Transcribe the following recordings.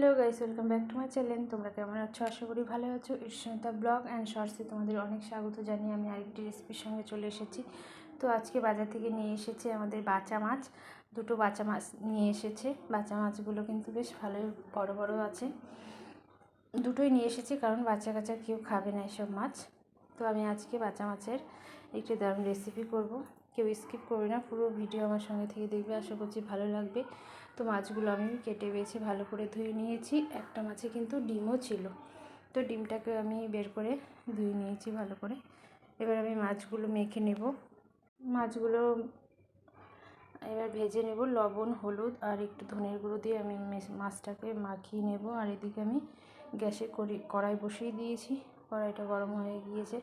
Hello guys, welcome back to my channel. তোমরা কেমন আছো? আশা করি ভালো আছো। ঈশ্বরতা ব্লগ অ্যান্ড শর্টসে তোমাদের অনেক স্বাগত জানিয়ে আমি আরেকটি রেসিপির সঙ্গে চলে এসেছি। তো আজকে বাজার থেকে নিয়ে এসেছে আমাদের বাচ্চা মাছ। দুটো বাচ্চা মাছ নিয়ে এসেছে। বাচ্চা মাছগুলো কিন্তু বেশ ভালোই বড় বড় আছে। দুটোই নিয়ে এসেছি কারণ বাচ্চা কাচ্চা কেউ খাবে না এসব মাছ। তো আমি আজকে বাচ্চা মাছের একটি দারুণ রেসিপি করব। কেউ স্কিপ করবে না, পুরো ভিডিও আমার সঙ্গে থেকে দেখবে। আশা করছি ভালো লাগবে। তো মাছগুলো আমি কেটে বেছে ভালো করে ধুয়ে নিয়েছি। একটা মাছে কিন্তু ডিমও ছিল। তো ডিমটাকে আমি বের করে ধুয়ে নিয়েছি ভালো করে। এবার আমি মাছগুলো মেখে নেব। মাছগুলো এবার ভেজে নেব লবণ, হলুদ আর একটু ধনের গুঁড়ো দিয়ে আমি মাছটাকে মাখিয়ে নেব। আর এদিকে আমি গ্যাসে করি, কড়াই বসিয়ে দিয়েছি। কড়াইটা গরম হয়ে গিয়েছে।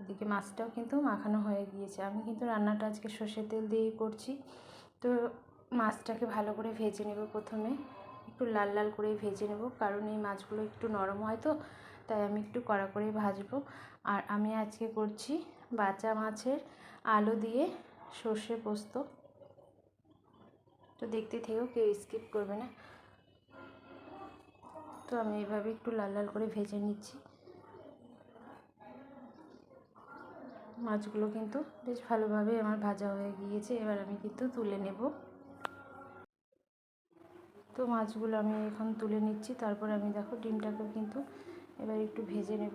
এদিকে মাছটাও কিন্তু মাখানো হয়ে গিয়েছে। আমি কিন্তু রান্নাটা আজকে সর্ষের তেল দিয়েই করছি। তো মাছটাকে ভালো করে ভেজে নেব প্রথমে। একটু লাল লাল করে ভেজে নেব, কারণ এই মাছগুলো একটু নরম হয় তো, তাই আমি একটু কড়া করে ভাজবো। আর আমি আজকে করছি বাচ্চা মাছের আলু দিয়ে সর্ষে পোস্ত। তো দেখতে থেকেও কেউ স্কিপ করবে না। তো আমি এইভাবে একটু লাল লাল করে ভেজে নিচ্ছি। মাছগুলো কিন্তু বেশ ভালোভাবে আমার ভাজা হয়ে গিয়েছে, এবার আমি কিন্তু তুলে নেব। তো মাছগুলো আমি এখন তুলে নিচ্ছি, তারপর আমি দেখো ডিমটাকেও কিন্তু এবার একটু ভেজে নেব।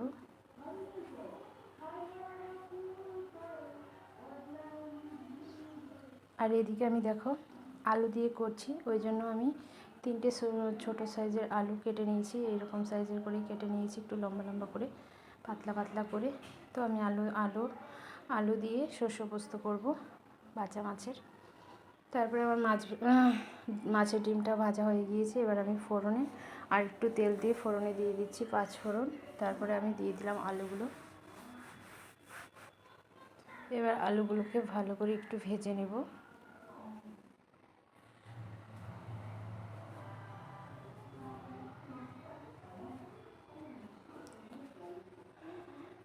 আর এদিকে আমি দেখো আলু দিয়ে করছি, ওই জন্য আমি তিনটে ছোট সাইজের আলু কেটে নিয়েছি, এরকম সাইজের করে কেটে নিয়েছি, একটু লম্বা লম্বা করে। পাতলা পাতলা করে তো আমি আলু আলু আলু দিয়ে শস্য পোস্ত করব বাচ্চা মাছের। তারপরে আমার মাছ, মাছের ডিমটা ভাজা হয়ে গিয়েছে, এবার আমি ফোড়নে আর একটু তেল দিয়ে ফোড়নে দিয়ে দিচ্ছি পাঁচ ফোড়ন। তারপরে আমি দিয়ে দিলাম আলুগুলো। এবার আলুগুলোকে ভালো করে একটু ভেজে নেব।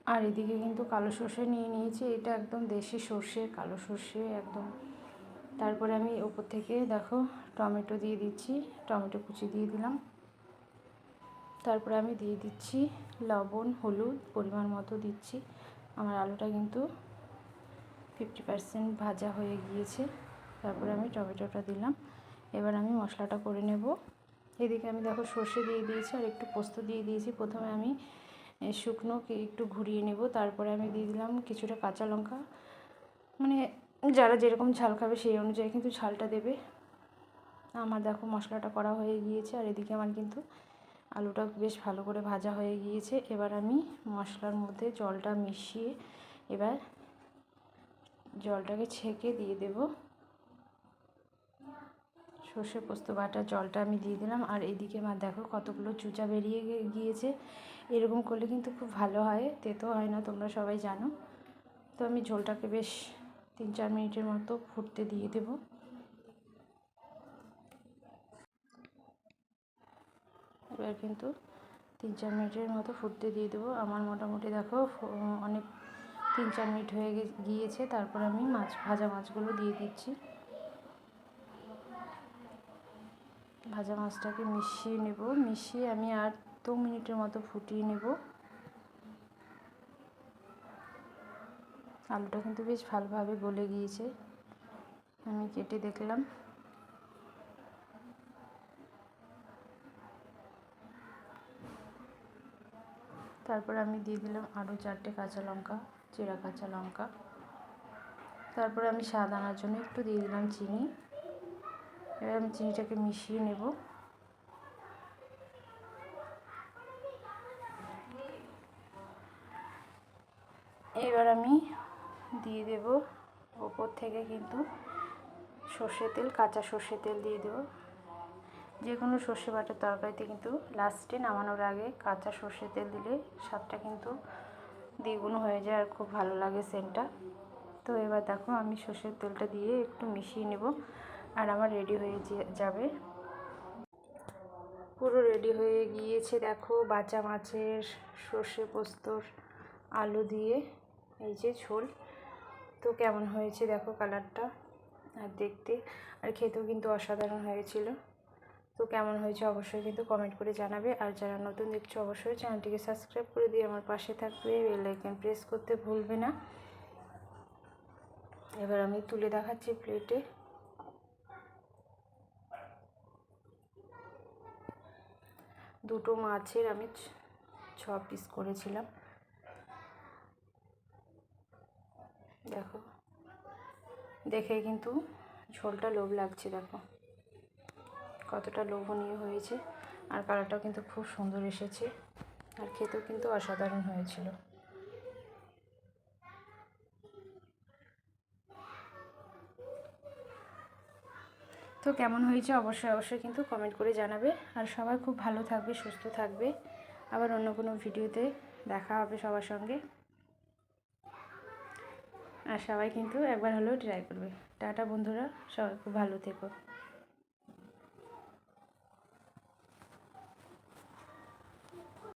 আর এদিকে কিন্তু কালো সর্ষে নিয়ে নিয়েছি, এটা একদম দেশি সর্ষে, কালো সর্ষে একদম। তারপরে আমি ওপর থেকে দেখো টমেটো দিয়ে দিচ্ছি, টমেটো কুচি দিয়ে দিলাম। তারপরে আমি দিয়ে দিচ্ছি লবণ, হলুদ পরিমাণ মতো দিচ্ছি। আমার আলুটা কিন্তু ফিফটি পারসেন্ট ভাজা হয়ে গিয়েছে। তারপরে আমি টমেটোটা দিলাম। এবার আমি মশলাটা করে নেব। এদিকে আমি দেখো সর্ষে দিয়ে দিয়েছি আর একটু পোস্ত দিয়ে দিয়েছি। প্রথমে আমি শুকনো একটু ঘুরিয়ে নেব। তারপরে আমি দিয়ে দিলাম কিছুটা কাঁচা লঙ্কা। মানে যারা যেরকম ঝাল খাবে সেই অনুযায়ী কিন্তু ঝালটা দেবে। আমার দেখো মশলাটা করা হয়ে গিয়েছে আর এদিকে আমার কিন্তু আলুটা বেশ ভালো করে ভাজা হয়ে গিয়েছে। এবার আমি মশলার মধ্যে জলটা মিশিয়ে এবার জলটাকে ছেঁকে দিয়ে দেব। সর্ষে পোস্ত বাটা জলটা আমি দিয়ে দিলাম। আর এদিকে আমার দেখো কতগুলো চুচা বেরিয়ে গিয়েছে। এরকম করলে কিন্তু খুব ভালো হয়, তেতো হয় না, তোমরা সবাই জানো। তো আমি ঝোলটাকে বেশ তিন চার মিনিটের মতো ফুটতে দিয়ে দেব। এবার কিন্তু তিন চার মিনিটের মতো ফুটতে দিয়ে দেবো। আমার মোটামুটি দেখো অনেক তিন চার মিনিট হয়ে গিয়েছে। তারপর আমি মাছ, ভাজা মাছগুলো দিয়ে দিচ্ছি। ভাজা মাছটাকে মিশিয়ে নেব। মিশিয়ে আমি আর দু মিনিটের মতো ফুটিয়ে নেব। আলুটা কিন্তু বেশ ভালোভাবে গলে গিয়েছে। আমি কেটে দেখলাম। তারপর আমি দিয়ে দিলাম আরও চারটে কাঁচা লঙ্কা, চেরা কাঁচা লঙ্কা। তারপরে আমি স্বাদ আনার জন্য একটু দিয়ে দিলাম চিনি। এবার আমি চিনিটাকে মিশিয়ে নেব। এবার আমি দিয়ে দেব। ওপর থেকে কিন্তু সর্ষে তেল, কাঁচা সর্ষে তেল দিয়ে দেবো। যে কোনো সর্ষে বাটার তরকারিতে কিন্তু লাস্টে নামানোর আগে কাঁচা সর্ষে তেল দিলে স্বাদটা কিন্তু দ্বিগুণ হয়ে যায় আর খুব ভালো লাগে সেন্টটা তো এবার দেখো আমি সর্ষের তেলটা দিয়ে একটু মিশিয়ে নেব। আর আমার রেডি হয়ে যাবে। পুরো রেডি হয়ে গিয়েছে, দেখো বাচ্চা মাছের সর্ষে পোস্তর আলু দিয়ে, এই যে ঝোল। তো কেমন হয়েছে দেখো কালারটা আর দেখতে। আর খেতেও কিন্তু অসাধারণ হয়েছিল। তো কেমন হয়েছে অবশ্যই কিন্তু কমেন্ট করে জানাবে। আর যারা নতুন দেখছ, অবশ্যই চ্যানেলটিকে সাবস্ক্রাইব করে দিয়ে আমার পাশে থাকবে। বেল আইকন প্রেস করতে ভুলবে না। এবার আমি তুলে দেখাচ্ছি প্লেটে দুটো মাছের আমি ছ- পিস করেছিলাম। দেখো, দেখে কিন্তু ঝোলটা লোভ লাগছে, দেখো। কতটা লোভনীয় হয়েছে। আর কালারটাও কিন্তু খুব সুন্দর এসেছে। আর খেতেও কিন্তু অসাধারণ হয়েছিল। তো কেমন হয়েছে অবশ্যই অবশ্যই কিন্তু কমেন্ট করে জানাবে। আর সবাই খুব ভালো থাকবে, সুস্থ থাকবে। আবার অন্য কোনো ভিডিওতে দেখা হবে সবার সঙ্গে। আর সবাই কিন্তু একবার হলেও ট্রাই করবে। টাটা বন্ধুরা, সবাই খুব ভালো থেকো।